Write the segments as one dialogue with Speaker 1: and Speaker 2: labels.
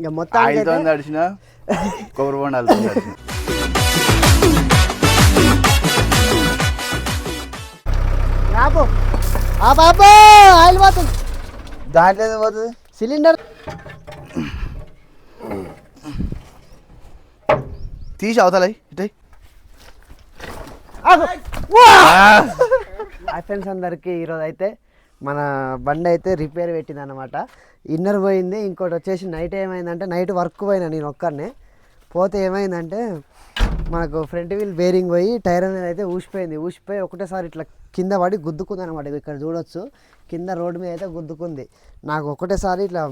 Speaker 1: ఇక అయితే
Speaker 2: తడిచిన కొబ్బరి తడిచిన
Speaker 1: రాబో. ఆ బాబా ఆయిల్ పోతుంది.
Speaker 2: దాంట్లో పోతుంది?
Speaker 1: సిలిండర్.
Speaker 2: తీసి అవతల ఇటే.
Speaker 1: హాయ్ ఫ్రెండ్స్ అందరికీ ఈరోజు అయితే మన బండి అయితే రిపేర్ పెట్టింది అనమాట ఇన్నర్ పోయింది ఇంకోటి వచ్చేసి నైట్ ఏమైందంటే నైట్ వర్క్ పోయినా నేను ఒక్కరినే పోతే ఏమైందంటే మనకు ఫ్రంట్ వీల్ బేరింగ్ పోయి టైర్ అనేది అయితే ఊసిపోయింది. ఊసిపోయి ఒకటేసారి ఇట్లా కింద పడి గుద్దుకుంది అనమాట ఇక్కడ చూడొచ్చు. కింద రోడ్డు మీద అయితే గుద్దుకుంది. నాకు ఒకటేసారి ఇట్లా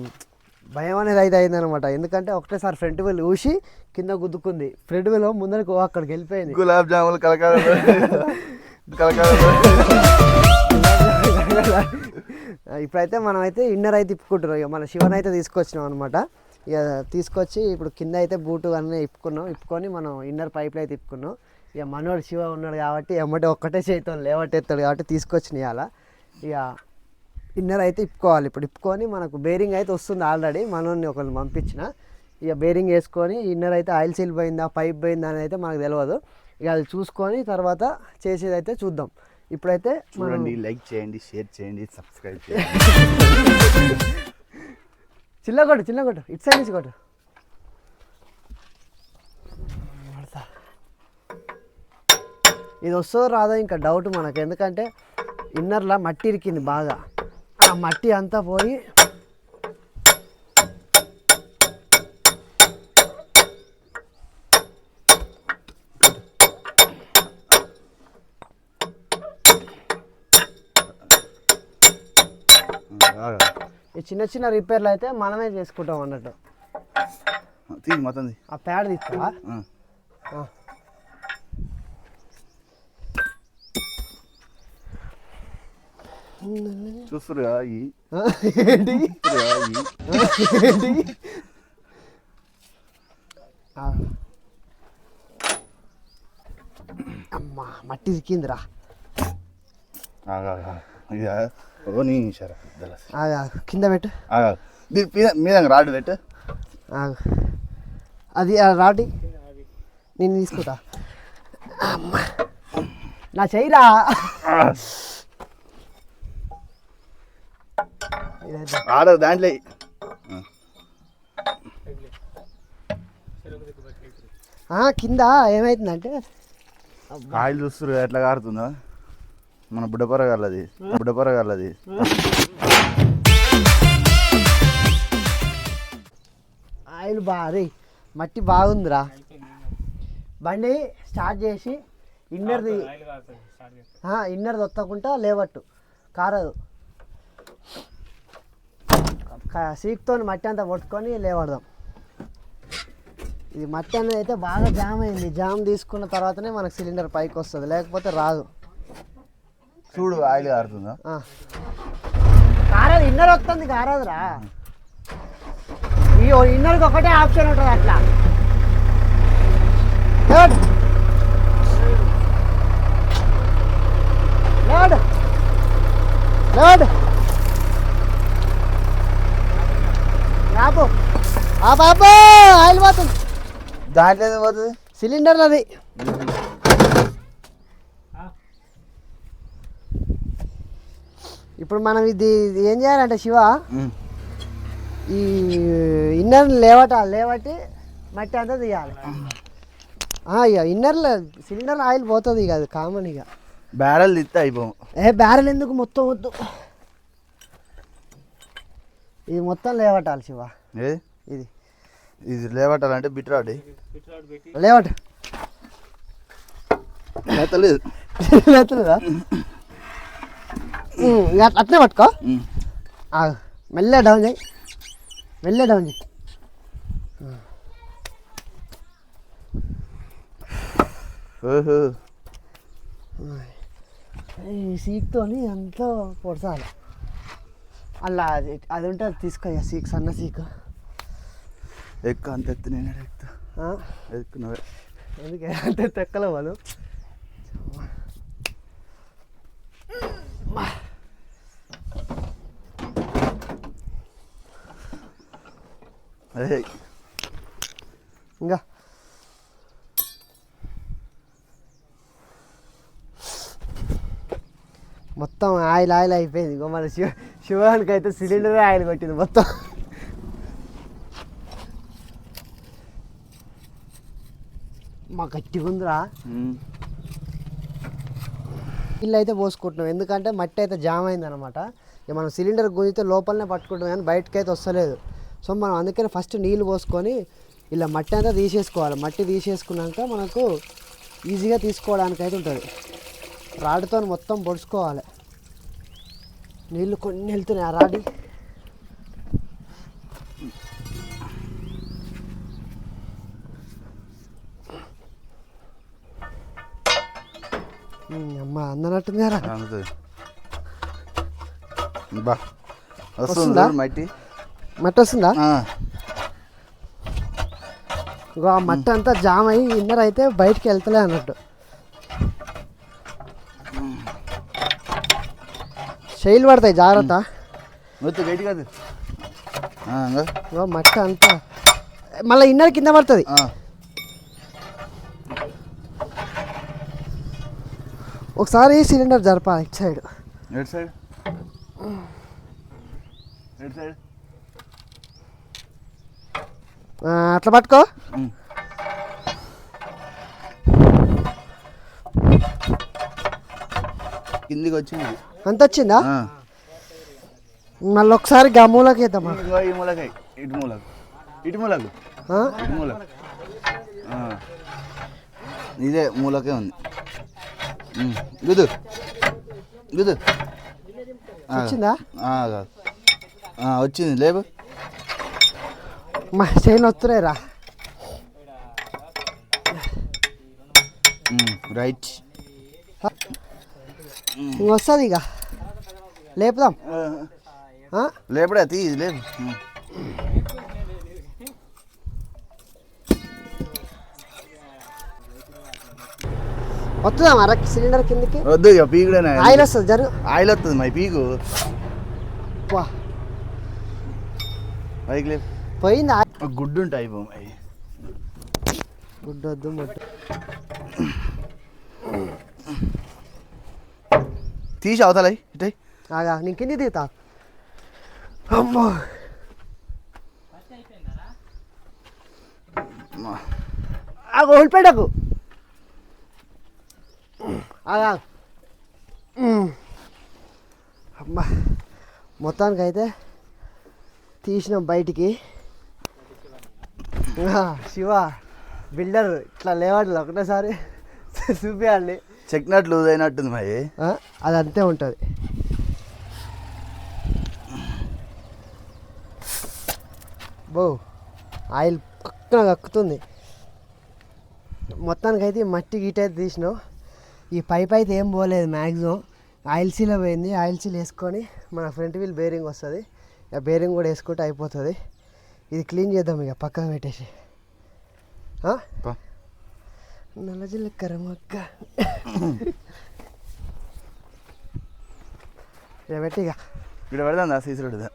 Speaker 1: భయం అనేది అయితే అయిందనమాట ఎందుకంటే ఒకటేసారి ఫ్రంట్ వీల్ ఊసి కింద గుద్దుకుంది. ఫ్రంట్ వీల్ ముందరకు అక్కడికి వెళ్ళిపోయింది.
Speaker 2: గులాబ్ జాములు కలకాల కలకాల
Speaker 1: ఇప్పుడైతే మనం అయితే ఇన్నర్ అయితే ఇప్పుకుంటున్నాం. ఇక మన శివన్ అయితే తీసుకొచ్చినాం అనమాట ఇక తీసుకొచ్చి ఇప్పుడు కింద అయితే బూటు అన్నీ ఇప్పుకున్నాం. ఇప్పుకొని మనం ఇన్నర్ పైప్లు అయితే ఇప్పుకున్నాం. ఇక మనోడు శివ ఉన్నాడు కాబట్టి ఎమ్మటే ఒక్కటే చేయితో లేవటెత్తాడు కాబట్టి తీసుకొచ్చినాయి అలా ఇక ఇన్నర్ అయితే ఇప్పుకోవాలి. ఇప్పుడు ఇప్పుకొని మనకు బేరింగ్ అయితే వస్తుంది ఆల్రెడీ. మనోడిని ఒకరిని పంపించిన. ఇక బేరింగ్ వేసుకొని ఇన్నర్ అయితే ఆయిల్ సీల్ పోయిందా పైప్ పోయిందా అని అయితే మనకు తెలియదు ఇక అది చూసుకొని తర్వాత చేసేది అయితే చూద్దాం. ఇప్పుడైతే
Speaker 2: చూడండి లైక్ చేయండి షేర్ చేయండి సబ్స్క్రైబ్ చేయండి.
Speaker 1: చిల్లగొట్టు చిల్లగొట్టు ఇటు సైడ్ నుంచి కొట్టు. ఇది వస్తుందో రాదో ఇంకా డౌట్ మనకు. ఎందుకంటే ఇన్నర్లా మట్టి ఇరికింది బాగా. ఆ మట్టి అంతా పోయి ఈ చిన్న చిన్న రిపేర్లు అయితే మనమే చేసుకుంటాం అన్నట్టు
Speaker 2: తీ మొత్తం.
Speaker 1: ఆ ప్యాడ్ తీస్తావా.
Speaker 2: ఆ. చూస్తురు
Speaker 1: ఏంటి. అమ్మా మట్టి.
Speaker 2: ఇక ఓ నీ
Speaker 1: కింద పెట్టు.
Speaker 2: మీద రాడు పెట్టు.
Speaker 1: అది రాటి నేను తీసుకుంటా. అమ్మా. నా చెయ్యిరా. ఇదైతే
Speaker 2: ఆడ దాంట్లో
Speaker 1: కింద ఏమైతుందంటే?
Speaker 2: ఆయిల్ చూస్తురు ఎట్లా కారుతుందో? మన బుడ్డపర గల్లది బుడ్డపర గల్లది
Speaker 1: ఆయిల్ బాగా మట్టి బాగుందిరా. బండి స్టార్ట్ చేసి ఇన్నర్ది ఇన్నర్ది వత్తకుంటా లేవట్టు కారదు. సీక్తో మట్టి అంతా పట్టుకొని లేవడదాం. ఇది మట్టి అనేది అయితే బాగా జామ్ అయింది. జామ్ తీసుకున్న తర్వాతనే మనకు సిలిండర్ పైకి వస్తుంది. లేకపోతే రాదు.
Speaker 2: చూడు ఆయిల్ కారుతుందా?
Speaker 1: ఆ. కారదు ఇన్నర్ వస్తుంది కారదురా. ఈ ఇన్నర్కి ఒకటే ఆప్షన్ ఉంటుంది అట్లా. లోడ్. లోడ్. లోడ్. రాబు ఆ బాబు ఆయిల్ పోతుంది.
Speaker 2: దాంట్లో పోతుంది?
Speaker 1: సిలిండర్లు అది ఇప్పుడు మనం ఇది ఇది ఏం చేయాలంటే శివ ఈ ఇన్నర్ లేవట లేవట్టి మట్టి అంతా తీయాలి. ఇక ఇన్నర్లో సిలిండర్ ఆయిల్ పోతుంది ఇక అది కామన్ ఇక
Speaker 2: బ్యారల్ తిత్తే అయిపోము
Speaker 1: ఏ బ్యారెల్ ఎందుకు మొత్తం వద్దు? ఇది మొత్తం లేవటాలి శివ.
Speaker 2: ఏది
Speaker 1: ఇది.
Speaker 2: ఇది లేవట్టాలంటే బిట్రాడి
Speaker 1: లేవట.
Speaker 2: లేతలేదు.
Speaker 1: లేతలేదా? అట్లే పట్టుకో. మెల్లె డౌన్ చేయి. మెల్లె డౌన్ చేయి. ఈ సీక్తోని అంతా పొడసాలి అలా అది అది ఉంటే అది తీసుకో సీక్ సన్న సీక్.
Speaker 2: ఎక్కు అంత ఎత్తు నేను ఎక్కుతా.
Speaker 1: ఆ?
Speaker 2: ఎక్కు నువ్వే
Speaker 1: ఎందుకే అంటే తెక్కల వాళ్ళు.
Speaker 2: అదే.
Speaker 1: ఇంకా? మొత్తం ఆయిల్ ఆయిల్ అయిపోయింది. ఇంకో మన శివ శివానికి అయితే సిలిండర్ ఆయిల్ కొట్టింది మొత్తం. మా గట్టిగా ఉందిరా. నీళ్ళు అయితే పోసుకుంటున్నాం. ఎందుకంటే మట్టి అయితే జామ్ అయింది అనమాట ఇక మనం సిలిండర్ గుంజితే లోపలనే పట్టుకుంటాం కానీ బయటకి అయితే వస్తలేదు. సో మనం అందుకని ఫస్ట్ నీళ్ళు పోసుకొని ఇలా మట్టి అంతా తీసేసుకోవాలి. మట్టి తీసేసుకున్నాక మనకు ఈజీగా తీసుకోవడానికి అయితే ఉంటుంది. రాడ్తో మొత్తం పొడుచుకోవాలి. నీళ్ళు కొన్ని వెళ్తున్నాయి. ఆ రాడి. అమ్మ అందనట్టుంది కదా.
Speaker 2: అందుతుంది బా వస్తుంది? మట్టి?
Speaker 1: మట్టి వస్తుందా
Speaker 2: ఆ,
Speaker 1: ఇగో ఆ మట్టి అంతా జామ్ అయ్యి ఇన్నర్ అయితే బయటికి వెళ్తలే అన్నట్టు. శైలు పడతాయి జాగ్రత్త.
Speaker 2: గట్టి కాదు
Speaker 1: మట్టి అంతా. మళ్ళీ ఇన్నర్ కింద పడుతుంది. ఒకసారి సిలిండర్ జరపాలి ఇటు సైడ్.
Speaker 2: సైడ్? సైడ్?
Speaker 1: అట్లా పట్టుకో.
Speaker 2: కిందికి వచ్చింది.
Speaker 1: అంత వచ్చిందా. మళ్ళీ ఒకసారి గమ్ములకి వేద్దామా
Speaker 2: ఈ మూలకాయ ఇటు మూలకు. ఇటు మూలకు? ఇటు మూలకు. ఇదే మూలకే ఉంది. గుదు గుదు.
Speaker 1: వచ్చిందా?
Speaker 2: వచ్చింది. లేవు
Speaker 1: మా చైన్ వస్తున్నాయి రా
Speaker 2: రైట్
Speaker 1: వస్తుంది ఇక లేపుదాం?
Speaker 2: లేపడా తీ లేపు.
Speaker 1: వస్తుందా మర సిలిండర్ కిందకి?
Speaker 2: వద్దు ఇక పీకుడేనా
Speaker 1: ఆయిల్ వస్తుంది జరు.
Speaker 2: ఆయిల్ వస్తుంది మై పీకు పైకి లేపు.
Speaker 1: పోయింది?
Speaker 2: గుడ్డు ఉంటాయి అవి
Speaker 1: గుడ్డు వద్దు ముట్టు.
Speaker 2: తీసి అవతలై ఇటై
Speaker 1: ఆగా నేను కింది దిగుతా. అమ్మో. ఆగు వదిలిపెట్టకు ఆగా. అమ్మా మొత్తానికి అయితే తీసినాం బయటికి. ఆ, శివ బిల్డర్ ఇట్లా లేవాడు ఒకటేసారి. చూపించండి
Speaker 2: చెక్నట్ లూజ్ అయినట్టుంది మరి.
Speaker 1: అది అంతే ఉంటుంది. బో ఆయిల్ పక్కన కక్కుతుంది. మొత్తానికి అయితే మట్టి గీట అయితే తీసినాం ఈ పైప్ అయితే ఏం పోలేదు మ్యాక్సిమం ఆయిల్ సీలో పోయింది ఆయిల్ సీల్ వేసుకొని మన ఫ్రంట్ వీల్ బేరింగ్ వస్తుంది. బేరింగ్ కూడా వేసుకుంటే అయిపోతుంది. ఇది క్లీన్ చేద్దాం ఇక పక్కన పెట్టేసి. నల్ల జీలకర్ర మొక్క పెట్టి ఇక.
Speaker 2: ఇక్కడ పెడదాం సీసీ పెడదా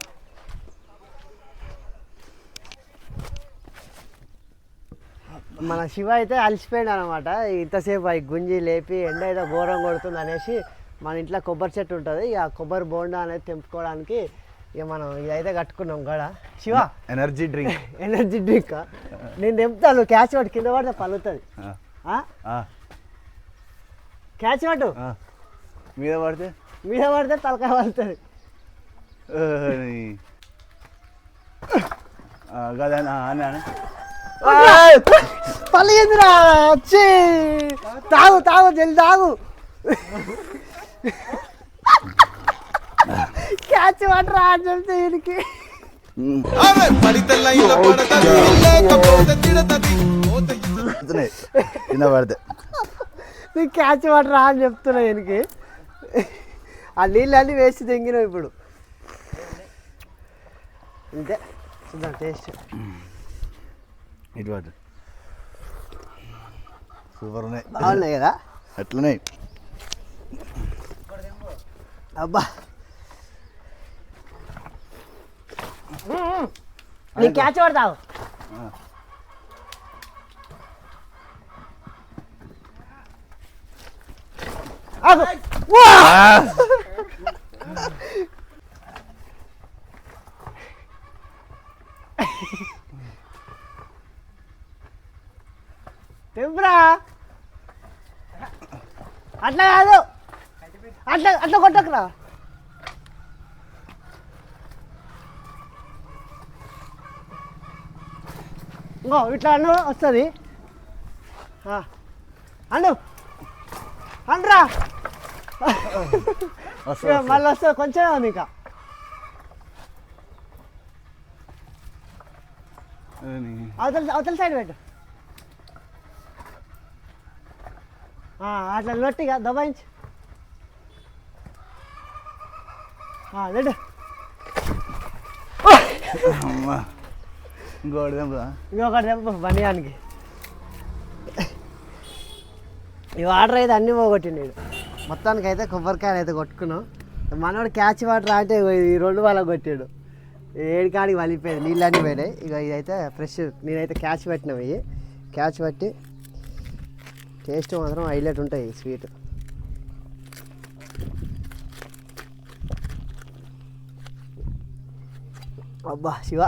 Speaker 1: మన శివ అయితే అలసిపోయాడు అనమాట ఇంతసేపు అవి గుంజి లేపి ఎండ అయితే ఘోరం కొడుతుంది అనేసి మన ఇంట్లో కొబ్బరి చెట్టు ఉంటుంది. ఇక కొబ్బరి బోండా అనేది తెంపుకోవడానికి ఇక మనం ఇదైతే కట్టుకున్నాం గడ. Shiva
Speaker 2: energy drink
Speaker 1: energy drink నేను తెంపుతాను క్యాచ్ పట్టు కింద పడితే పలుతుంది క్యాచ్ పట్టు
Speaker 2: మీద పడితే?
Speaker 1: మీద పడితే తలకాయ
Speaker 2: ఆ, గదేనా
Speaker 1: పలిగిందిరా వచ్చి తాగు తాగు జల్ది తాగు. క్యాచ్ వీడికి
Speaker 2: ఉమ్. పడుతున్నాయి. కింద పడితే
Speaker 1: నీకు క్యాచ్ పట్టరా అని చెప్తున్నా వీనికి ఆ నీళ్ళన్నీ వేసి తెంగినావు ఇప్పుడు. అంతే చూద్దాం టేస్ట్
Speaker 2: ఇటు పట్టు సూపర్ ఉన్నాయి.
Speaker 1: బాగున్నాయి కదా?
Speaker 2: అట్లనే.
Speaker 1: అబ్బా. నీ క్యాచ్ పడతావు! తెంపురా అట్లా కాదు. అట్లా అట్లా కొట్టకురా ఇంకో ఇట్లా అన్ను వస్తుంది. అన్ను. అనరా. మళ్ళీ వస్తుంది కొంచెం ఉంది ఇంకా. అవతల అవతల సైడ్ పెట్టు. అట్లా లొట్టిగా దబాయించు లెడ్
Speaker 2: అమ్మా. తెంపుదా?
Speaker 1: ఇంకొకటి తెంపు బండియానికి ఈ వాటర్ అయితే అన్నీ పోగొట్టిండు మొత్తానికి అయితే కొబ్బరికాయలు అయితే కొట్టుకున్నాం. మనోడు క్యాచ్ వాటర్ అంటే ఈ రెండు వాళ్ళ కొట్టాడు. ఏడు కాడికి వలిపోయింది నీళ్ళన్నీ పోయినాయి. ఇక ఇదైతే ఫ్రెష్ నేనైతే క్యాచ్ పెట్టినాం ఇవి. క్యాచ్ పట్టి టేస్ట్ మాత్రం హైలైట్ ఉంటాయి స్వీట్. అబ్బా శివ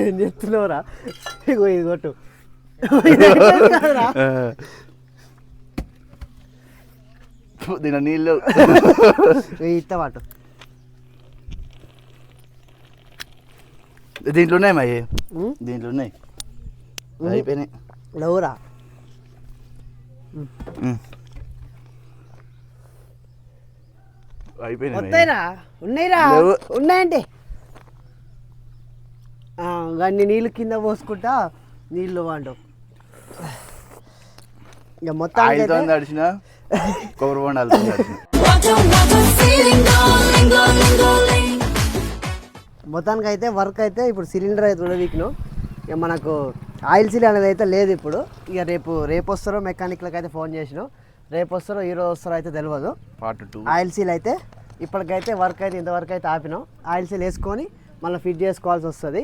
Speaker 1: ఏం చెప్తున్నావురా ఇగో ఇది కొట్టు
Speaker 2: దీంట్లో నీళ్ళు
Speaker 1: ఇత్త పాటు
Speaker 2: దీంట్లో ఉన్నాయి
Speaker 1: ఉం?
Speaker 2: దీంట్లో ఉన్నాయి. అయిపోయినాయి
Speaker 1: లేవురా.
Speaker 2: అయిపోయినాయి
Speaker 1: ఉన్నాయిరా. ఉన్నాయండి గన్ని నీళ్ళు కింద పోసుకుంటా నీళ్ళు వాడు ఇక మొత్తం
Speaker 2: తడిచిన కొబ్బరి.
Speaker 1: మొత్తానికి అయితే వర్క్ అయితే ఇప్పుడు సిలిండర్ అయితే ఉడవీకినాం ఇక మనకు ఆయిల్ సీల్ అనేది అయితే లేదు ఇప్పుడు. ఇక రేపు రేపు వస్తారో మెకానిక్లకు అయితే ఫోన్ చేసినాం. రేపు వస్తారో ఈ రోజు వస్తారో అయితే తెలియదు
Speaker 2: పార్ట్ టూ.
Speaker 1: ఆయిల్ సీల్ అయితే ఇప్పటికైతే వర్క్ అయితే ఇంతవరకు అయితే ఆపినాం. ఆయిల్ సీల్ వేసుకొని మళ్ళీ ఫిట్ చేసుకోవాల్సి వస్తుంది.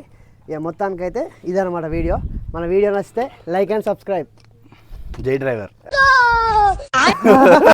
Speaker 1: ఇక మొత్తానికైతే ఇదనమాట వీడియో. మన వీడియో నచ్చితే లైక్ అండ్ సబ్స్క్రైబ్.
Speaker 2: జై డ్రైవర్.